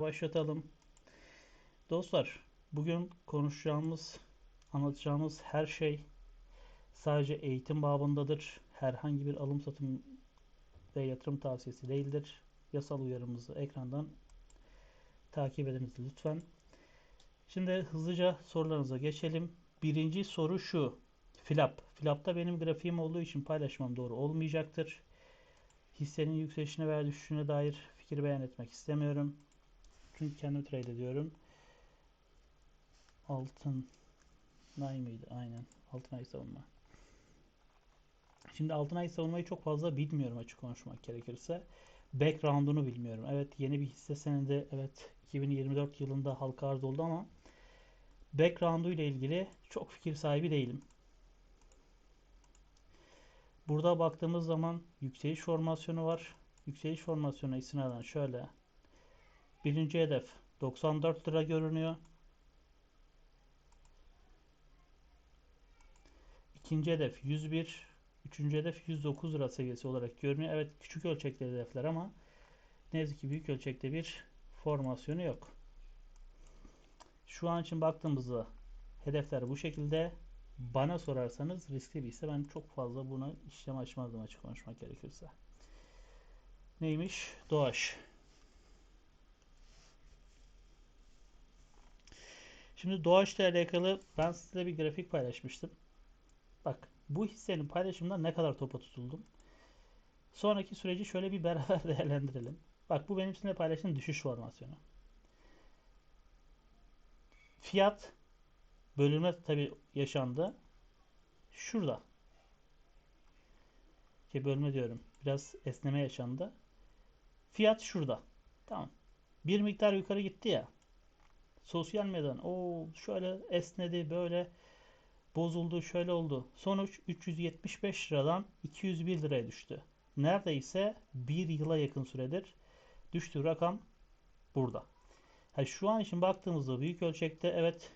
Başlatalım. Dostlar, bugün konuşacağımız, anlatacağımız her şey sadece eğitim babındadır. Herhangi bir alım satım ve yatırım tavsiyesi değildir. Yasal uyarımızı ekrandan takip ediniz lütfen. Şimdi hızlıca sorularınıza geçelim. Birinci soru şu. Flap. Flap'ta benim grafiğim olduğu için paylaşmam doğru olmayacaktır. Hissenin yükselişine veya düşüşüne dair fikir beyan etmek istemiyorum. Çünkü kendim trade ediyorum. Altın Nay mıydı? Aynen. Altın ay savunma. Şimdi altın ay savunmayı çok fazla bilmiyorum açık konuşmak gerekirse. Background'unu bilmiyorum. Evet yeni bir hisse senedi evet 2024 yılında halka arz oldu ama background'u ile ilgili çok fikir sahibi değilim. Burada baktığımız zaman yükseliş formasyonu var. Yükseliş formasyonu istinaden şöyle. Birinci hedef 94 lira görünüyor. İkinci hedef 101. Üçüncü hedef 109 lira seviyesi olarak görünüyor. Evet küçük ölçekli hedefler ama ne yazık ki büyük ölçekte bir formasyonu yok. Şu an için baktığımızda hedefler bu şekilde. Bana sorarsanız riskli bir ise ben çok fazla buna işlem açmazdım açık konuşmak gerekirse. Neymiş? Doğaç. Şimdi Doğaç'la alakalı ben size bir grafik paylaşmıştım. Bak bu hissenin paylaşımında ne kadar topa tutuldum. Sonraki süreci şöyle bir beraber değerlendirelim. Bak bu benim sizinle paylaştığım düşüş formasyonu. Fiyat bölünme tabi yaşandı. Şurada. Ki bölme diyorum. Biraz esneme yaşandı. Fiyat şurada. Tamam. Bir miktar yukarı gitti ya. Sosyal medyadan o şöyle esnedi böyle bozuldu şöyle oldu. Sonuç 375 liradan 201 liraya düştü. Neredeyse bir yıla yakın süredir düştüğü rakam burada. Ha, şu an için baktığımızda büyük ölçekte evet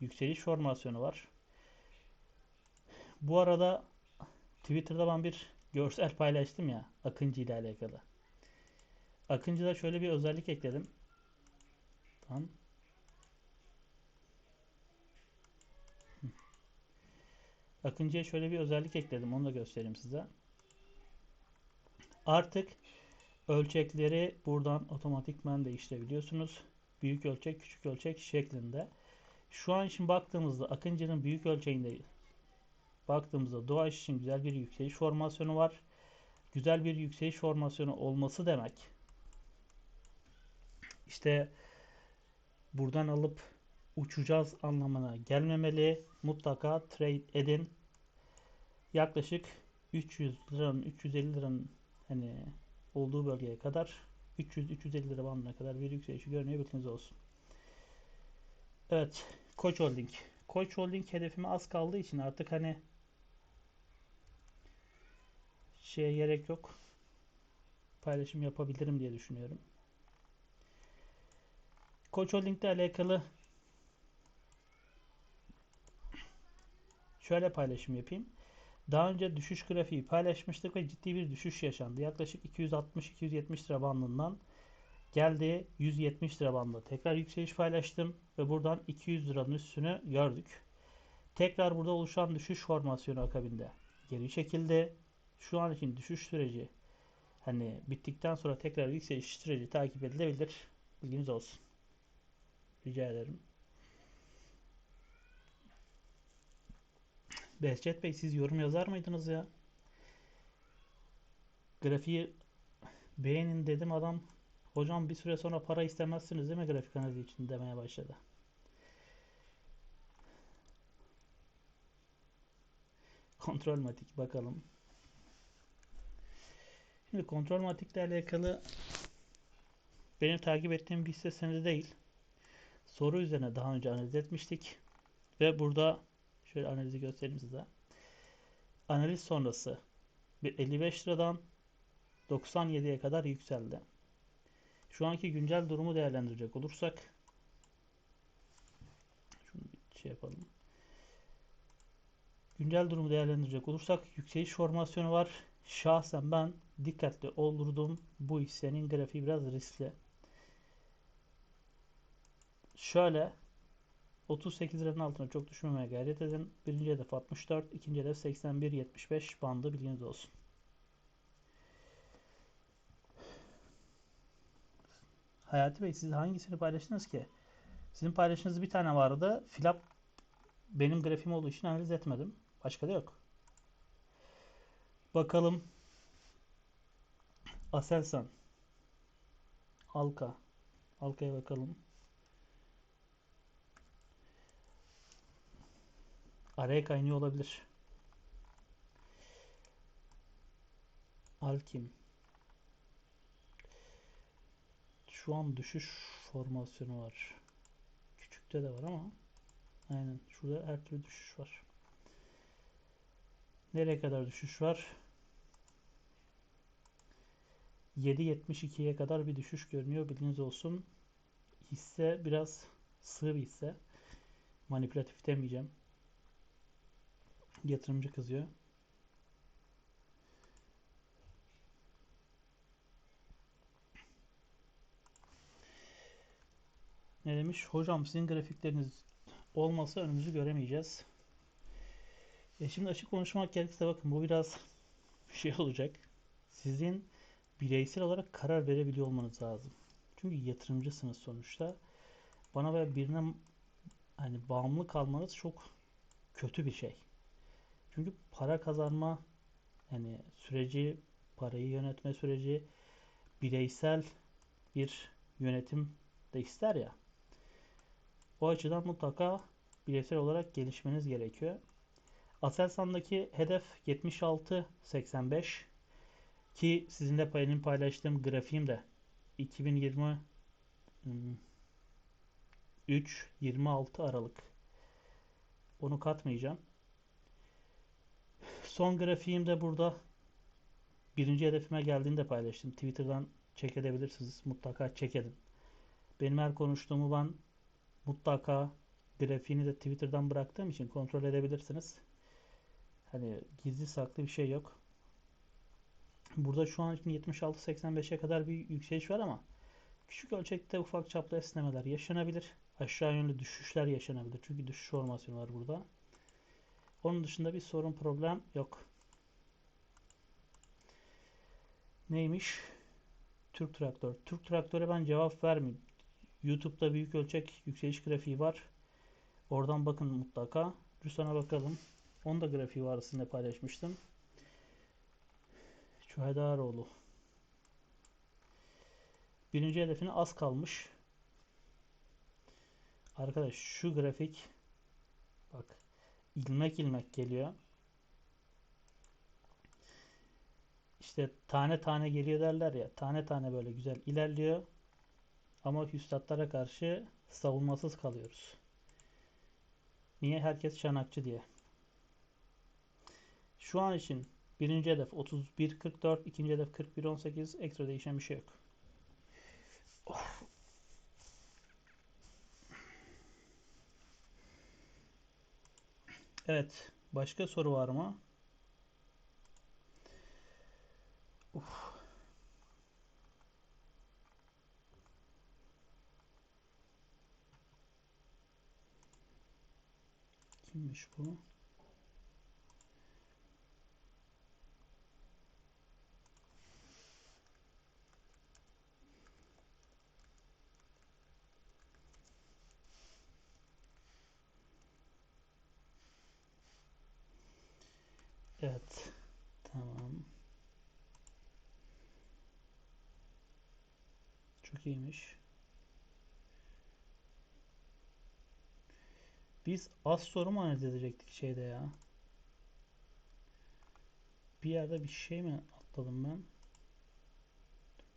yükseliş formasyonu var. Bu arada Twitter'da ben bir görsel paylaştım ya Akıncı ile alakalı. Akıncı'da şöyle bir özellik ekledim. Tamam. Akıncı'ya şöyle bir özellik ekledim. Onu da göstereyim size. Artık ölçekleri buradan otomatikman değiştirebiliyorsunuz. Büyük ölçek, küçük ölçek şeklinde. Şu an için baktığımızda Akıncı'nın büyük ölçeğinde baktığımızda Doğaç için güzel bir yükseliş formasyonu var. Güzel bir yükseliş formasyonu olması demek. İşte buradan alıp uçacağız anlamına gelmemeli. Mutlaka trade edin. Yaklaşık 300 liranın 350 liranın hani olduğu bölgeye kadar 300-350 lira bandına kadar bir yükselişi görünüyor bilginiz olsun. Evet. Koç Holding. Koç Holding hedefime az kaldığı için artık hani şeye gerek yok. Paylaşım yapabilirim diye düşünüyorum. Koç Holding ile alakalı şöyle paylaşım yapayım. Daha önce düşüş grafiği paylaşmıştık ve ciddi bir düşüş yaşandı. Yaklaşık 260-270 lira bandından geldi 170 lira bandında. Tekrar yükseliş paylaştım ve buradan 200 liranın üstünü gördük. Tekrar burada oluşan düşüş formasyonu akabinde geri çekildi. Şu an için düşüş süreci hani bittikten sonra tekrar yükseliş süreci takip edilebilir. Bilginiz olsun. Rica ederim. Behçet Bey siz yorum yazar mıydınız ya? Grafiği beğenin dedim adam hocam bir süre sonra para istemezsiniz değil mi grafik analizi için demeye başladı. Kontrol matik bakalım. Şimdi kontrol matikle alakalı benim takip ettiğim bir hisse senedi değil. Soru üzerine daha önce analiz etmiştik. Ve burada Şöyle analizi göstereyim size. Analiz sonrası bir 55 liradan 97'ye kadar yükseldi. Şu anki güncel durumu değerlendirecek olursak şunu bir şey yapalım. Güncel durumu değerlendirecek olursak yükseliş formasyonu var. Şahsen ben dikkatli olurdum. Bu hissenin grafiği biraz riskli. Şöyle 38 liranın altına çok düşmemeye gayret edin. Birinci hedef 64, ikinci hedef 81-75 bandı bilginiz olsun. Hayati Bey siz hangisini paylaştınız ki? Sizin paylaştığınız bir tane vardı. Filap benim grafiğim olduğu için analiz etmedim. Başka da yok. Bakalım. Aselsan. Alka. Alka'ya bakalım. Araya kaynıyor olabilir. Alkim. Şu an düşüş formasyonu var. Küçükte de var ama aynen şurada her türlü düşüş var. Nereye kadar düşüş var? 7.72'ye kadar bir düşüş görünüyor. Bilginiz olsun. Hisse biraz sığ bir hisse. Manipülatif demeyeceğim. Yatırımcı kızıyor. Ne demiş? Hocam sizin grafikleriniz olmasa önümüzü göremeyeceğiz. E şimdi açık konuşmak gerekirse bakın bu biraz şey olacak. Sizin bireysel olarak karar verebiliyor olmanız lazım. Çünkü yatırımcısınız sonuçta. Bana ve birine hani bağımlı kalmanız çok kötü bir şey. Çünkü para kazanma yani süreci, parayı yönetme süreci bireysel bir yönetim de ister ya. O açıdan mutlaka bireysel olarak gelişmeniz gerekiyor. Aselsan'daki hedef 76.85 ki sizinle payının paylaştığım grafiğim de 2020 3 26 Aralık. Onu katmayacağım. Son grafiğim de burada. Birinci hedefime geldiğinde paylaştım. Twitter'dan check edebilirsiniz. Mutlaka check edin. Benim her konuştuğumu ben mutlaka grafiğini de Twitter'dan bıraktığım için kontrol edebilirsiniz. Hani gizli saklı bir şey yok. Burada şu an için 76-85'e kadar bir yükseliş var ama küçük ölçekte ufak çaplı esnemeler yaşanabilir. Aşağı yönlü düşüşler yaşanabilir. Çünkü düşüş formasyonu var burada. Onun dışında bir sorun problem yok. Neymiş? Türk Traktör. Türk Traktör'e ben cevap vermeyeyim. YouTube'da büyük ölçek yükseliş grafiği var. Oradan bakın mutlaka. Rüstan'a bakalım. Onda grafiği var sizinle paylaşmıştım. Şuhadaroğlu. Birinci hedefine az kalmış. Arkadaş şu grafik bak ilmek ilmek geliyor. İşte tane tane geliyor derler ya. Tane tane böyle güzel ilerliyor. Ama üstadlara karşı savunmasız kalıyoruz. Niye? Herkes çanakçı diye. Şu an için birinci hedef 31.44, ikinci hedef 41.18. Ekstra değişen bir şey yok. Of. Evet. Başka soru var mı? Uf. Kimmiş bu? Evet. Tamam. Çok. Biz az soru mu analiz edecektik şeyde ya? Bir yerde bir şey mi atladım ben?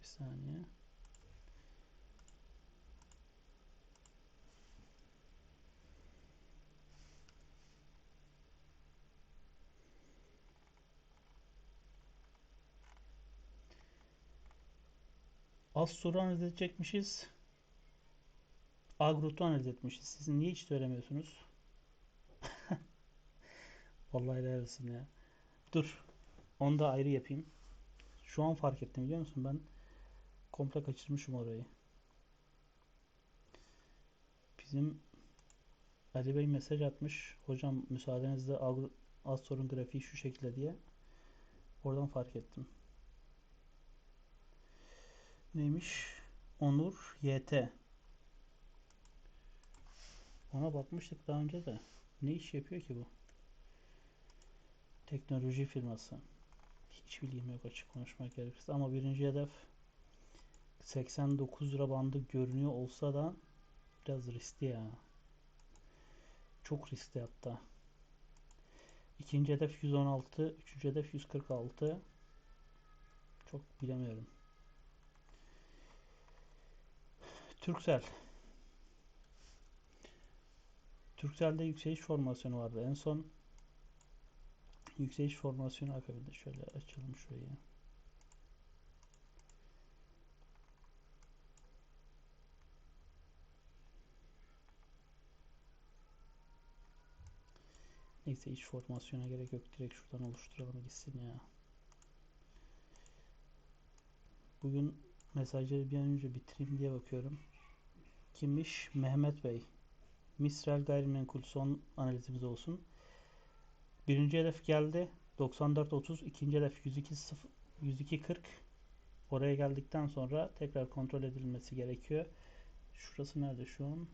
Bir saniye. Az soru analiz edecekmişiz. Agrot'u analiz etmişiz. Siz niye hiç söylemiyorsunuz? Vallahi helal olsun ya. Dur. Onu da ayrı yapayım. Şu an fark ettim biliyor musun? Ben komple kaçırmışım orayı. Bizim Ali Bey mesaj atmış. Hocam müsaadenizle az sorun grafiği şu şekilde diye. Oradan fark ettim. Neymiş? Onur YT. Ona bakmıştık daha önce de. Ne iş yapıyor ki bu? Teknoloji firması. Hiç bilgim yok açık konuşmak gerekirse. Ama birinci hedef 89 lira bandı görünüyor olsa da biraz riskli ya. Çok riskli hatta. İkinci hedef 116, üçüncü hedef 146. Çok bilemiyorum. Turkcell. Turkcell'de yükseliş formasyonu vardı. En son yükseliş formasyonu akabinde şöyle açalım şurayı. Neyse hiç formasyona gerek yok. Direkt şuradan oluşturalım gitsin ya. Bugün mesajları bir an önce bitireyim diye bakıyorum. Kimmiş? Mehmet Bey. Misrel Gayrimenkul son analizimiz olsun. Birinci hedef geldi. 94.30. ikinci hedef 102.0 102.40. Oraya geldikten sonra tekrar kontrol edilmesi gerekiyor. Şurası nerede şu an?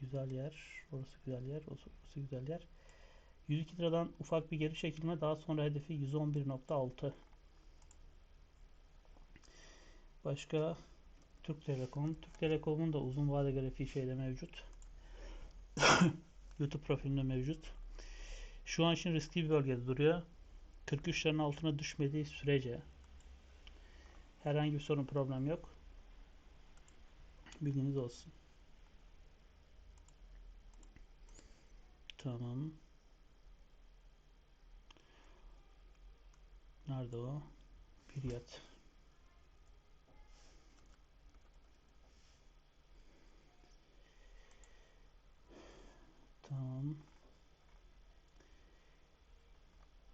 Güzel yer. Orası güzel yer. Orası güzel yer. 102 liradan ufak bir geri çekilme. Daha sonra hedefi 111.6. Başka Türk Telekom. Türk Telekom'un da uzun vade grafiği şeyde mevcut. YouTube profilinde mevcut. Şu an için riskli bir bölgede duruyor. 43'lerin altına düşmediği sürece herhangi bir sorun problem yok. Bilginiz olsun. Tamam. Nerede o? Piryat. Tamam.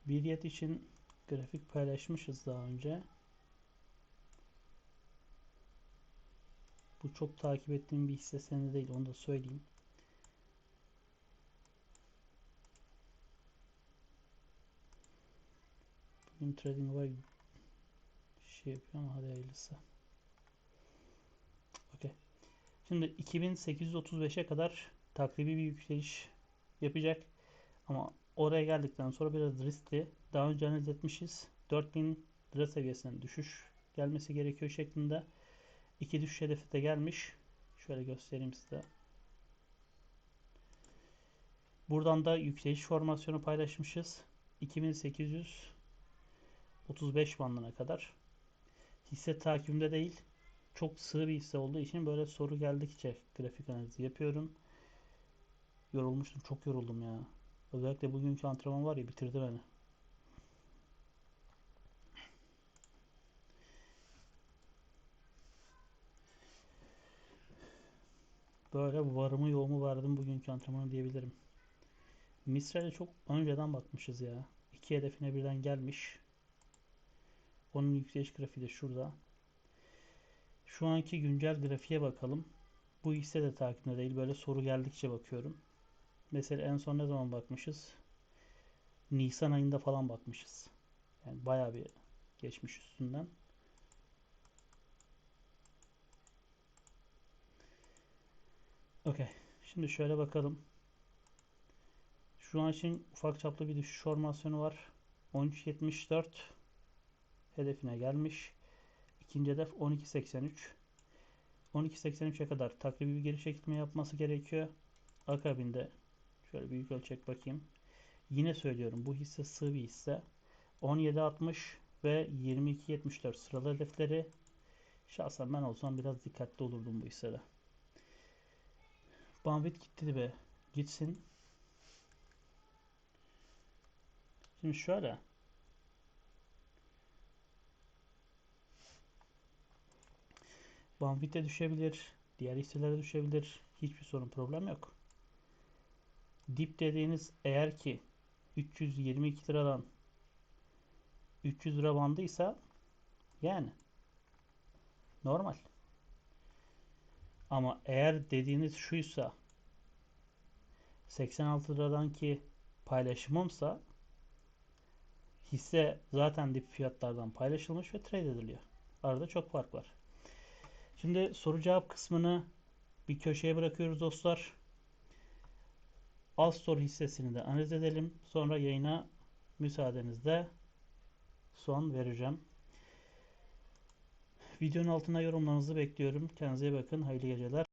Biryat için grafik paylaşmışız daha önce. Bu çok takip ettiğim bir hisse senedi değil onu da söyleyeyim. Bugün trading var şey yapıyor ama hadi hayırlısı. Okey. Şimdi 2835'e kadar takribi bir yükseliş yapacak. Ama oraya geldikten sonra biraz riskli. Daha önce analiz etmişiz. 4000 lira seviyesinden düşüş gelmesi gerekiyor şeklinde. İki düşüş hedefi de gelmiş. Şöyle göstereyim size. Buradan da yükseliş formasyonu paylaşmışız. 2835 bandına kadar. Hisse takibimde değil. Çok sığ bir hisse olduğu için böyle soru geldikçe grafik analizi yapıyorum. Yorulmuştum. Çok yoruldum ya. Özellikle bugünkü antrenman var ya bitirdi beni. Böyle varımı yoğumu verdim bugünkü antrenmanı diyebilirim. Misra'ya çok önceden bakmışız ya. İki hedefine birden gelmiş. Onun yükseliş grafiği de şurada. Şu anki güncel grafiğe bakalım. Bu hisse de takipte değil. Böyle soru geldikçe bakıyorum. Mesela en son ne zaman bakmışız? Nisan ayında falan bakmışız. Yani bayağı bir geçmiş üstünden. Okey. Şimdi şöyle bakalım. Şu an için ufak çaplı bir düşüş formasyonu var. 13.74 hedefine gelmiş. İkinci hedef 12.83. 12.83'e kadar takribi bir geri çekilme yapması gerekiyor. Akabinde şöyle büyük ölçek bakayım. Yine söylüyorum bu hisse sığ bir hisse. 17.60 ve 22.74 sıralı hedefleri. Şahsen ben olsam biraz dikkatli olurdum bu hissede. Banvit gitti be. Gitsin. Şimdi şöyle. Banvit'e düşebilir. Diğer hisselere düşebilir. Hiçbir sorun problem yok. Dip dediğiniz eğer ki 322 liradan 300 lira bandıysa yani normal. Ama eğer dediğiniz şuysa 86 liradan ki paylaşımımsa hisse zaten dip fiyatlardan paylaşılmış ve trade ediliyor. Arada çok fark var. Şimdi soru cevap kısmını bir köşeye bırakıyoruz dostlar. Alstor hissesini de analiz edelim. Sonra yayına müsaadenizle son vereceğim. Videonun altına yorumlarınızı bekliyorum. Kendinize bakın. Hayırlı geceler.